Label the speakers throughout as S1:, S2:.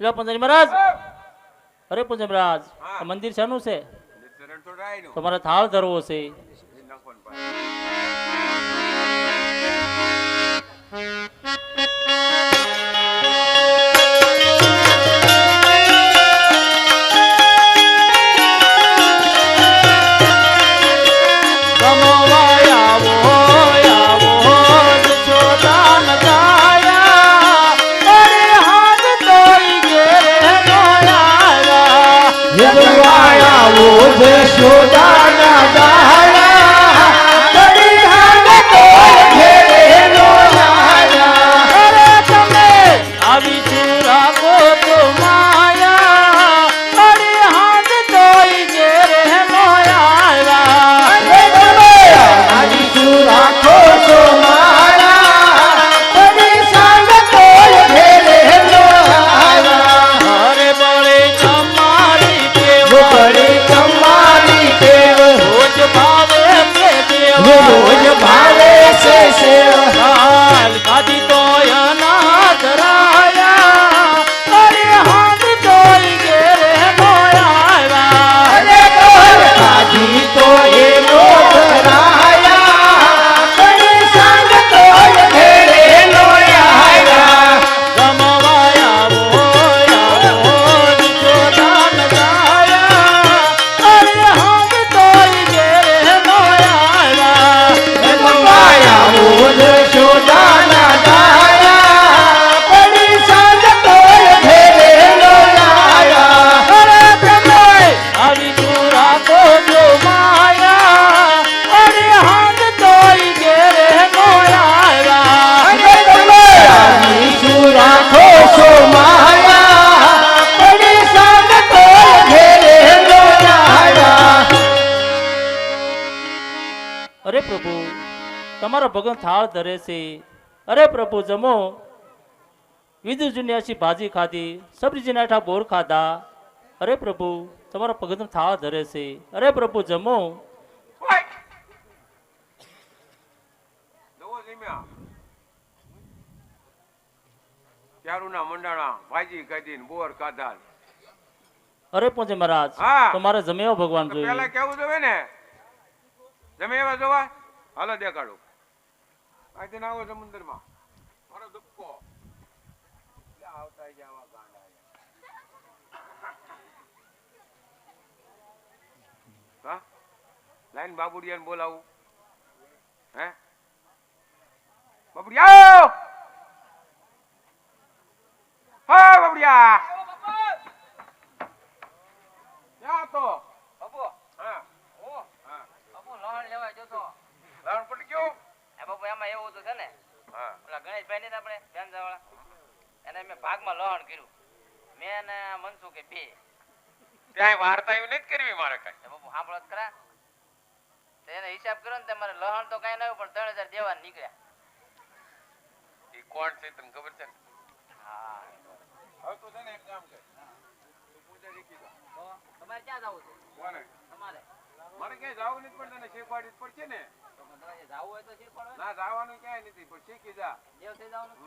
S1: લો પંજાબી મહારાજ. અરે પંજાબી મહારાજ આ મંદિર શાનું છે. તમારે થાળ ધરવો છે. અરે તમારો ભગવાન થાળ ધરે છે. અરે પ્રભુ જમો. વિદુજીની આછી ભાજી ખાધી? સબ્જીના આઠા બોર ખાધા. અરે પ્રભુ તમારો ભગવાન થાળ ધરે છે. અરે પ્રભુ જમો.
S2: ચારુના મંડાણા ભાજી ખાધી બોર ખાધા.
S1: અરે પહોંચે મહારાજ. તમારે જમેવો ભગવાન
S2: તો પેલા
S1: જોઈએ
S2: કેવું જોવે ને? તમે જોવા? હાલો દેખાડો. આજે ના આવો સમુદ્રમાં. મારો લે, આવતા જવા ગાંડા હા? લાઈન બાબુડિયાને બોલાવું. હે? બાબુડિયા હા, બાબુડિયા! ક્યાં તો
S3: બાપુ
S2: હા
S3: હું
S2: હા
S3: બાપુ લોન લેવા જતો
S2: લાવણ પડી ગયું
S3: એ બાપુ એમાં એવું હતું છે ને ઓલા ગણેશભાઈ ને આપણે વાળા એને મેં ભાગમાં લોહણ કર્યું. મેં ને મનસુખે બે.
S2: ત્યાં વાર્તા એવી નથી કરવી મારે કઈ?
S3: બાપુ સાંભળો તો ખરા. એને હિસાબ કર્યો ને તમારે લોહણ તો કઈ ન પણ ત્રણ હજાર દેવા નીકળ્યા.
S2: એ કોણ છે તને ખબર છે
S3: હા.
S2: હવે તું છે ને એક કામ કર. તું પૂજા શીખી
S3: તમારે ક્યાં જવું છે?
S2: કોને?
S3: તમારે.
S2: મારે ક્યાંય જવું નથી પણ તને શીખવાડી જ પડશે ને.
S3: તો પણ હોય તો શીખવાડો ના
S2: જવાનું ક્યાંય નથી પણ શીખી જા.
S3: દેવ થઈ જવાનું.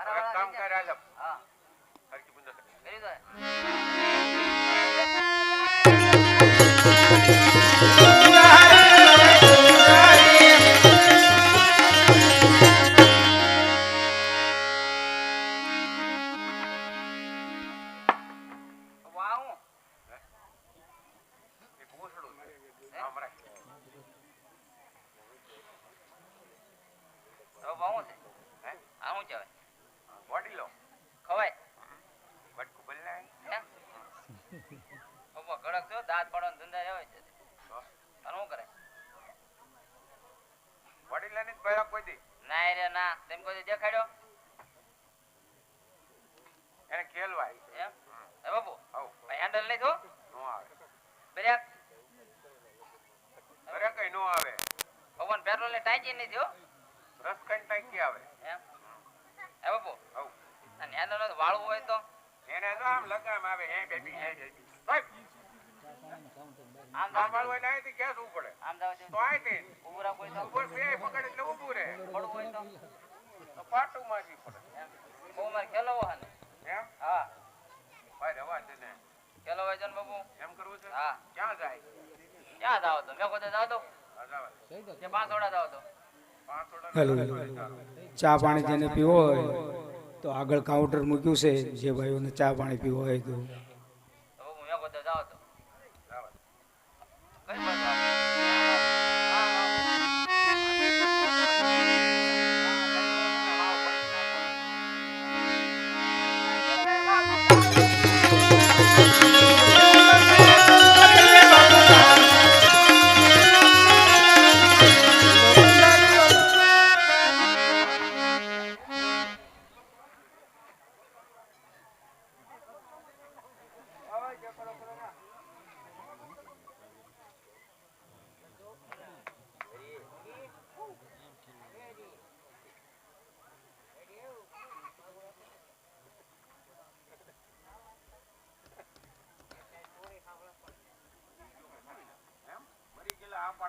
S2: હવે એક
S3: ના તેમ કોઈ દેખાડ્યો?
S2: એને ખેલવાય
S3: એમ? એ બાપુ
S2: હવ
S3: હેન્ડલ લઈ દો
S2: નો આવે.
S3: બ્રેક
S2: અરે કઈ નો આવે.
S3: ભગવાન પેટ્રોલ ને ટાંકી નહીં થયો?
S2: રસ કઈ ટાંકી આવે.
S3: એમ? એ બાપુ
S2: હવ
S3: અને હેન્ડલ વાળવું હોય તો?
S2: એને તો આમ લગામ આવે. હે બેબી હે બેબી. ભાઈ.
S3: આમ
S2: સાંભળ હોય ને અહીંથી ખેંચવું પડે?
S3: આમ જાવ
S2: તો અહીંથી
S3: ઉભું રાખવું હોય તો.
S2: ઉપર બે પકડ એટલે ઊભું રહે.
S3: પડવું હોય તો.
S2: તો પાટું મારવી પડે.
S3: એમ. બહુ મારે ખેલો હોય ને.
S2: એમ?
S3: હા.
S2: ભાઈ રવા છે ને.
S3: ખેલો હોય છે ને
S2: એમ કરવું છે?
S3: હા.
S2: ક્યાં જાય?
S3: ક્યાં જાવ તો? મેં કોઈ જાવ તો? કે જાવ
S4: ચા પાણી જેને પીવો હોય તો આગળ કાઉન્ટર મૂક્યું છે જે ભાઈઓને ચા પાણી પીવો હોય તો?
S3: તો બાપુ મેં કોઈ જાવ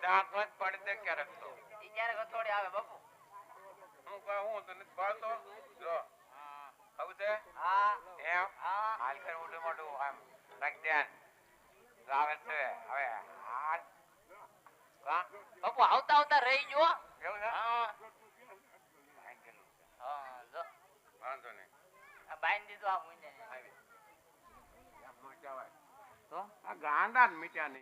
S3: કાંઈ
S2: નહીં દાંત જ પડી દે ક્યારેક તો.
S3: ઈ ક્યારેક હથોડી આવે બાપુ.
S2: હું કહું હું તને ભાળતો જો. આવું છે?
S3: હા.
S2: એમ?
S3: હા.
S2: હાલ કર મોટું મોટું આમ રાખ ધ્યાન. આવે છે. હવે હાથ કા
S3: બાપુ આવતા આવતા રહી ગયો.
S2: એવું છે?
S3: હા. હા જો.
S2: વાંધો નહીં.
S3: આ બાઈન દીધું આ મુંજે
S2: આવી.
S3: તો?
S2: આ ગાંડા જ મીઠા નહીં.